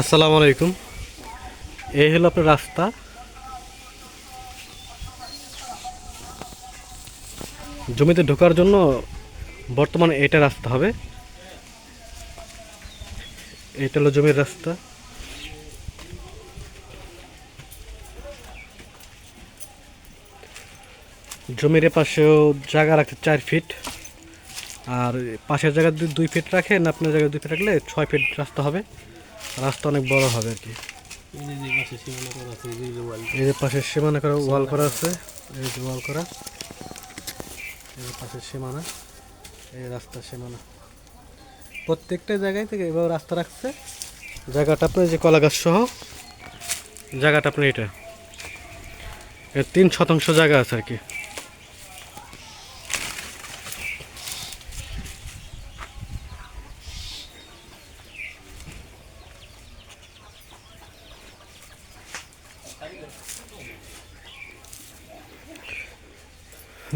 আসসালামু আলাইকুম। এই হলো আপনার রাস্তা। জমিতে ঢোকার জন্য বর্তমানে এটা রাস্তা হবে। এটা হলো জমির রাস্তা। জমির পাশেও জায়গা রাখতে চার ফিট। আর পাশের জায়গা যদি দুই ফিট রাখেন, আপনার জায়গায় দুই ফিট রাখলে ছয় ফিট রাস্তা হবে। রাস্তা অনেক বড় হবে আর কি। এই যে পাশে সীমানা করা ওয়াল করা ওয়াল করা আছে এই যে ওয়াল করা। এই যে পাশের সীমানা এই রাস্তার সীমানা। প্রত্যেকটা জায়গায় থেকে এভাবে রাস্তা রাখছে। জায়গাটা আপনার যে কলা গাছ সহ। জায়গাটা আপনার এটা এর তিন শতাংশ জায়গা আছে আর কি।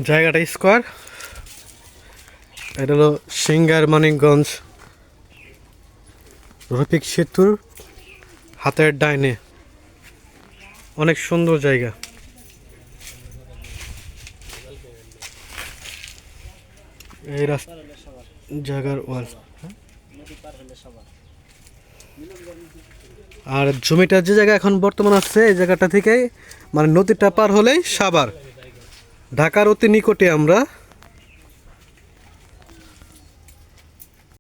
জায়গাটা স্কোয়ার। এটা হলো সিঙ্গার মানিকগঞ্জ। রফিক সেতুর হাতের ডাইনে। অনেক সুন্দর জায়গা। এই রাস্তা জায়গার ওয়াল। আর জমিটার যে জায়গা এখন বর্তমান আছে, এই জায়গাটা থেকেই মানে নদীটা পার হলেই সাবার ঢাকার অতি নিকটে আমরা